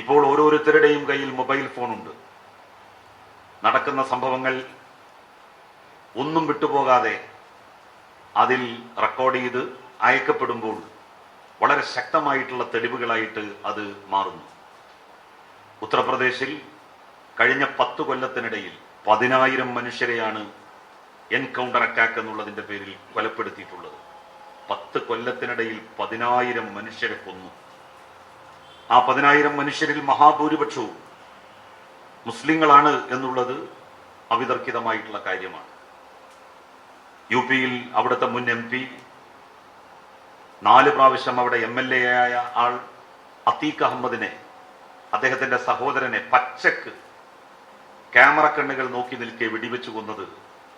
ഇപ്പോൾ ഓരോരുത്തരുടെയും കയ്യിൽ മൊബൈൽ ഫോണുണ്ട്. നടക്കുന്ന സംഭവങ്ങൾ ഒന്നും വിട്ടുപോകാതെ അതിൽ റെക്കോർഡ് ചെയ്ത് അയക്കപ്പെടുമ്പോൾ വളരെ ശക്തമായിട്ടുള്ള തെളിവുകളായിട്ട് അത് മാറുന്നു. ഉത്തർപ്രദേശിൽ കഴിഞ്ഞ പത്ത് കൊല്ലത്തിനിടയിൽ പതിനായിരം മനുഷ്യരെയാണ് എൻകൗണ്ടർ അറ്റാക്ക് എന്നുള്ളതിന്റെ പേരിൽ കൊലപ്പെടുത്തിയിട്ടുള്ളത്. പത്ത് കൊല്ലത്തിനിടയിൽ പതിനായിരം മനുഷ്യരെ കൊന്നു. ആ പതിനായിരം മനുഷ്യരിൽ മഹാഭൂരിപക്ഷവും മുസ്ലിങ്ങളാണ് എന്നുള്ളത് അവിതർക്കിതമായിട്ടുള്ള കാര്യമാണ്. യു പിയിൽ അവിടുത്തെ മുൻ എം പി നാല് പ്രാവശ്യം അവിടെ എം എൽ എ ആയ ആൾ അത്തീഖ് അഹമ്മദിനെ അദ്ദേഹത്തിന്റെ സഹോദരനെ പച്ചക്ക് ക്യാമറ കണ്ണുകൾ നോക്കി നിൽക്കെ വെടിവെച്ചു കൊന്നത്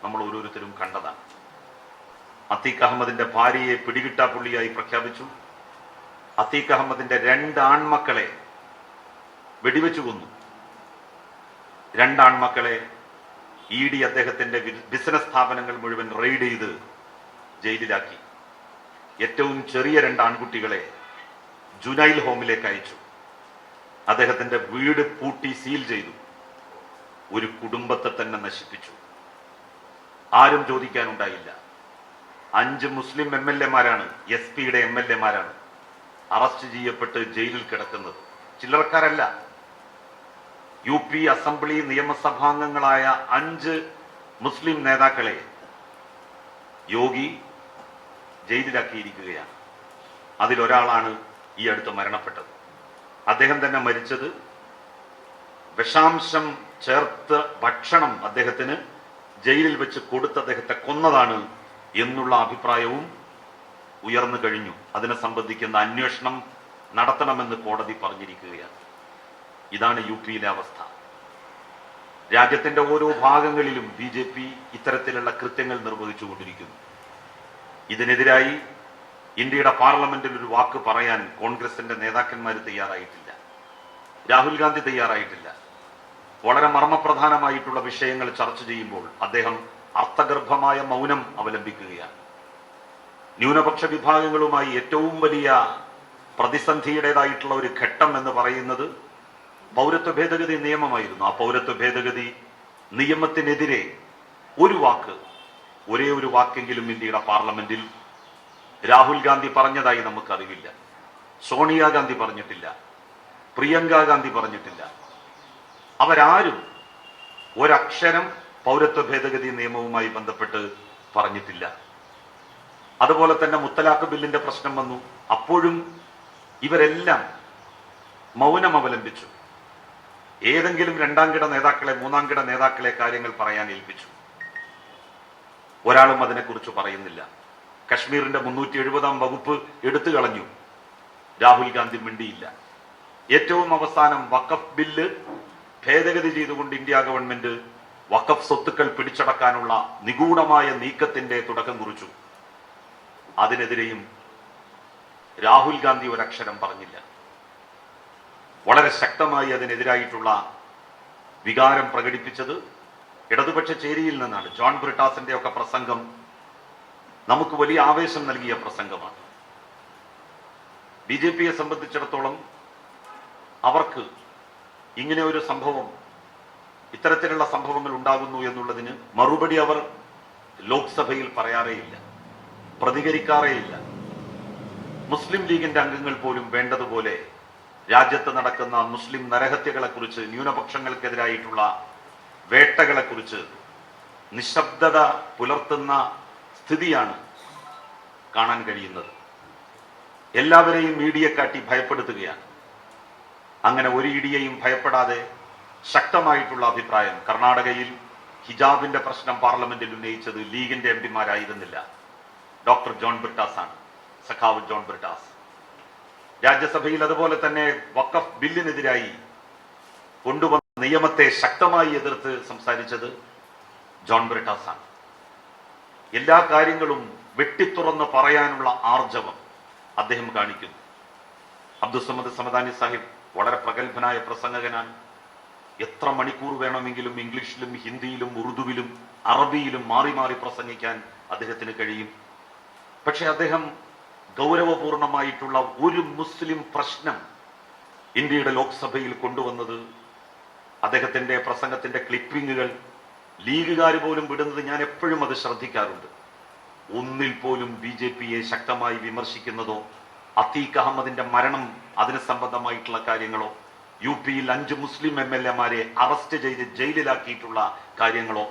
നമ്മൾ ഓരോരുത്തരും കണ്ടതാണ്. അത്തീഖ് അഹമ്മദിന്റെ ഭാര്യയെ പിടികിട്ടാപ്പുള്ളിയായി പ്രഖ്യാപിച്ചു. അത്തീഖ് അഹമ്മദിന്റെ രണ്ട് ആൺമക്കളെ വെടിവെച്ചു കൊന്നു. രണ്ടാൺമക്കളെ ഇ ഡി അദ്ദേഹത്തിന്റെ ബിസിനസ് സ്ഥാപനങ്ങൾ മുഴുവൻ റെയ്ഡ് ചെയ്ത് ജയിലിലാക്കി. ഏറ്റവും ചെറിയ രണ്ട് ആൺകുട്ടികളെ ജുനൈൽ ഹോമിലേക്ക് അയച്ചു. അദ്ദേഹത്തിന്റെ വീട് പൂട്ടി സീൽ ചെയ്തു. ഒരു കുടുംബത്തെ തന്നെ നശിപ്പിച്ചു. ആരും ചോദിക്കാനുണ്ടായില്ല. അഞ്ച് മുസ്ലിം എം എൽ എമാരാണ് എസ് പിയുടെ എം എൽ എമാരാണ് അറസ്റ്റ് ചെയ്യപ്പെട്ട് ജയിലിൽ കിടക്കുന്നത്. ചില്ലറക്കാരല്ല. യു പി അസംബ്ലി നിയമസഭാംഗങ്ങളായ അഞ്ച് മുസ്ലിം നേതാക്കളെ യോഗി ജയിലിലാക്കിയിരിക്കുകയാണ്. അതിലൊരാളാണ് ഈ അടുത്ത് മരണപ്പെട്ടത്. അദ്ദേഹം തന്നെ മരിച്ചത് വിഷാംശം ചേർത്ത് ഭക്ഷണം അദ്ദേഹത്തിന് ജയിലിൽ വെച്ച് കൊടുത്ത് അദ്ദേഹത്തെ കൊന്നതാണ് എന്നുള്ള അഭിപ്രായവും ഉയർന്നു കഴിഞ്ഞു. അതിനെ സംബന്ധിക്കുന്ന അന്വേഷണം നടത്തണമെന്ന് കോടതി പറഞ്ഞിരിക്കുകയാണ്. ഇതാണ് യു പിയിലെ അവസ്ഥ. രാജ്യത്തിന്റെ ഓരോ ഭാഗങ്ങളിലും ബി ജെ പി ഇത്തരത്തിലുള്ള കൃത്യങ്ങൾ നിർവഹിച്ചുകൊണ്ടിരിക്കുന്നു. ഇതിനെതിരായി ഇന്ത്യയുടെ പാർലമെന്റിൽ ഒരു വാക്ക് പറയാൻ കോൺഗ്രസിന്റെ നേതാക്കന്മാർ തയ്യാറായിട്ടില്ല. രാഹുൽ ഗാന്ധി തയ്യാറായിട്ടില്ല. വളരെ മർമ്മപ്രധാനമായിട്ടുള്ള വിഷയങ്ങൾ ചർച്ച ചെയ്യുമ്പോൾ അദ്ദേഹം അർത്ഥഗർഭമായ മൗനം അവലംബിക്കുകയാണ്. ന്യൂനപക്ഷ വിഭാഗങ്ങളുമായി ഏറ്റവും വലിയ പ്രതിസന്ധിയുടേതായിട്ടുള്ള ഒരു ഘട്ടം എന്ന് പറയുന്നത് പൗരത്വ ഭേദഗതി നിയമമായിരുന്നു. ആ പൗരത്വ ഭേദഗതി നിയമത്തിനെതിരെ ഒരു വാക്ക് ഒരേ ഒരു വാക്കെങ്കിലും ഇന്ത്യയുടെ പാർലമെന്റിൽ രാഹുൽ ഗാന്ധി പറഞ്ഞതായി നമുക്കറിവില്ല. സോണിയാഗാന്ധി പറഞ്ഞിട്ടില്ല. പ്രിയങ്ക ഗാന്ധി പറഞ്ഞിട്ടില്ല. അവരാരും ഒരക്ഷരം പൗരത്വ ഭേദഗതി നിയമവുമായി ബന്ധപ്പെട്ട് പറഞ്ഞിട്ടില്ല. അതുപോലെ തന്നെ മുത്തലാഖ് ബില്ലിന്റെ പ്രശ്നം വന്നു. അപ്പോഴും ഇവരെല്ലാം മൗനം അവലംബിച്ചു. ഏതെങ്കിലും രണ്ടാം കിട നേതാക്കളെ മൂന്നാം കിട നേതാക്കളെ കാര്യങ്ങൾ പറയാൻ ഏൽപ്പിച്ചു. ഒരാളും അതിനെക്കുറിച്ച് പറയുന്നില്ല. കശ്മീരിന്റെ മുന്നൂറ്റി എഴുപതാം വകുപ്പ് എടുത്തു കളഞ്ഞു. രാഹുൽ ഗാന്ധി മിണ്ടിയില്ല. ഏറ്റവും അവസാനം വഖഫ് ബില്ല് ഭേദഗതി ചെയ്തുകൊണ്ട് ഇന്ത്യ ഗവൺമെന്റ് വഖഫ് സ്വത്തുക്കൾ പിടിച്ചടക്കാനുള്ള നിഗൂഢമായ നീക്കത്തിന്റെ തുടക്കം കുറിച്ചു. അതിനെതിരെയും രാഹുൽ ഗാന്ധി ഒരക്ഷരം പറഞ്ഞില്ല. വളരെ ശക്തമായി അതിനെതിരായിട്ടുള്ള വികാരം പ്രകടിപ്പിച്ചത് ഇടതുപക്ഷ ചേരിയിൽ നിന്നാണ്. ജോൺ ബ്രിട്ടാസിന്റെ ഒക്കെ പ്രസംഗം നമുക്ക് വലിയ ആവേശം നൽകിയ പ്രസംഗമാണ്. ബി ജെ പിയെ സംബന്ധിച്ചിടത്തോളം അവർക്ക് ഇങ്ങനെ ഒരു സംഭവം ഇത്തരത്തിലുള്ള സംഭവങ്ങൾ ഉണ്ടാകുന്നു എന്നുള്ളതിന് മറുപടി അവർ ലോക്സഭയിൽ പറയാറേയില്ല. പ്രതികരിക്കാറേയില്ല. മുസ്ലിം ലീഗിന്റെ അംഗങ്ങൾ പോലും വേണ്ടതുപോലെ രാജ്യത്ത് നടക്കുന്ന മുസ്ലിം നരഹത്യകളെക്കുറിച്ച് ന്യൂനപക്ഷങ്ങൾക്കെതിരായിട്ടുള്ള വേട്ടകളെക്കുറിച്ച് നിശബ്ദത പുലർത്തുന്ന സ്ഥിതിയാണ് കാണാൻ കഴിയുന്നത്. എല്ലാവരെയും മീഡിയ കാട്ടി ഭയപ്പെടുത്തുകയാണ്. അങ്ങനെ ഒരു ഇടിയെയും ഭയപ്പെടാതെ ശക്തമായിട്ടുള്ള അഭിപ്രായം കർണാടകയിൽ ഹിജാബിന്റെ പ്രശ്നം പാർലമെന്റിൽ ഉന്നയിച്ചത് ലീഗിന്റെ എം പിമാരായിരുന്നില്ല. ഡോക്ടർ ജോൺ ബ്രിട്ടാസ് ആണ് സഖാവ് ജോൺ ബ്രിട്ടാസ്. രാജ്യസഭയിൽ അതുപോലെ തന്നെ വക്കഫ് ബില്ലിനെതിരായി കൊണ്ടുവന്ന നിയമത്തെ ശക്തമായി എതിർത്ത് സംസാരിച്ചത് ജോൺ ബ്രിട്ടാസ് ആണ് എല്ലാ കാര്യങ്ങളും വെട്ടിത്തുറന്ന് പറയാനുള്ള ആർജവം അദ്ദേഹം കാണിക്കുന്നു. അബ്ദുസമദ് സമദാനി സാഹിബ് വളരെ പ്രഗത്ഭനായ പ്രസംഗകനാണ്. എത്ര മണിക്കൂർ വേണമെങ്കിലും ഇംഗ്ലീഷിലും ഹിന്ദിയിലും ഉറുദുവിലും അറബിയിലും മാറി മാറി പ്രസംഗിക്കാൻ അദ്ദേഹത്തിന് കഴിയും? പക്ഷെ അദ്ദേഹം ഗൗരവപൂർണമായിട്ടുള്ള ഒരു മുസ്ലിം പ്രശ്നം ഇന്ത്യയുടെ ലോക്സഭയിൽ കൊണ്ടുവന്നത് അദ്ദേഹത്തിന്റെ പ്രസംഗത്തിന്റെ ക്ലിപ്പിങ്ങുകൾ ലീഗുകാർ പോലും വിടുന്നത് ഞാൻ എപ്പോഴും അത് ശ്രദ്ധിക്കാറുണ്ട്. ഒന്നിൽ പോലും ബി ജെ പിയെ ശക്തമായി വിമർശിക്കുന്നതോ അത്തീഖ് അഹമ്മദിന്റെ മരണം അതിന് സംബന്ധമായിട്ടുള്ള കാര്യങ്ങളോ യു പിയിൽ അഞ്ച് മുസ്ലിം എം എൽ എമാരെ അറസ്റ്റ് ചെയ്ത് ജയിലിലാക്കിയിട്ടുള്ള കാര്യങ്ങളോ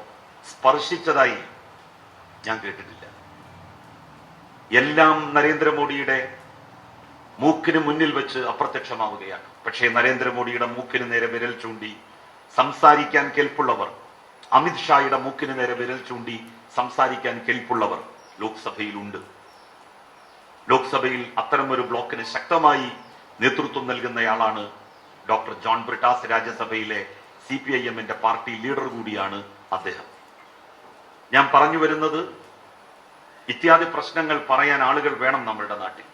സ്പർശിച്ചതായി ഞാൻ കേട്ടിട്ടില്ല. എല്ലാം നരേന്ദ്രമോദിയുടെ മൂക്കിന് മുന്നിൽ വെച്ച് അപ്രത്യക്ഷമാവുകയാണ്. പക്ഷേ നരേന്ദ്രമോദിയുടെ മൂക്കിന് നേരെ വിരൽ ചൂണ്ടി സംസാരിക്കാൻ കെൽപ്പുള്ളവർ അമിത്ഷായുടെ മൂക്കിന് നേരെ വിരൽ ചൂണ്ടി സംസാരിക്കാൻ കെൽപ്പുള്ളവർ ലോക്സഭയിലുണ്ട്. ലോക്സഭയിൽ അത്തരമൊരു ബ്ലോക്കിന് ശക്തമായി നേതൃത്വം നൽകുന്നയാളാണ് ഡോക്ടർ ജോൺ ബ്രിട്ടാസ്. രാജ്യസഭയിലെ സി പി ഐ എമ്മിന്റെ പാർട്ടി ലീഡർ കൂടിയാണ് അദ്ദേഹം. ഞാൻ പറഞ്ഞു വരുന്നത് ഇത്യാദി പ്രശ്നങ്ങൾ പറയാൻ ആളുകൾ വേണം നമ്മളുടെ നാട്ടിൽ.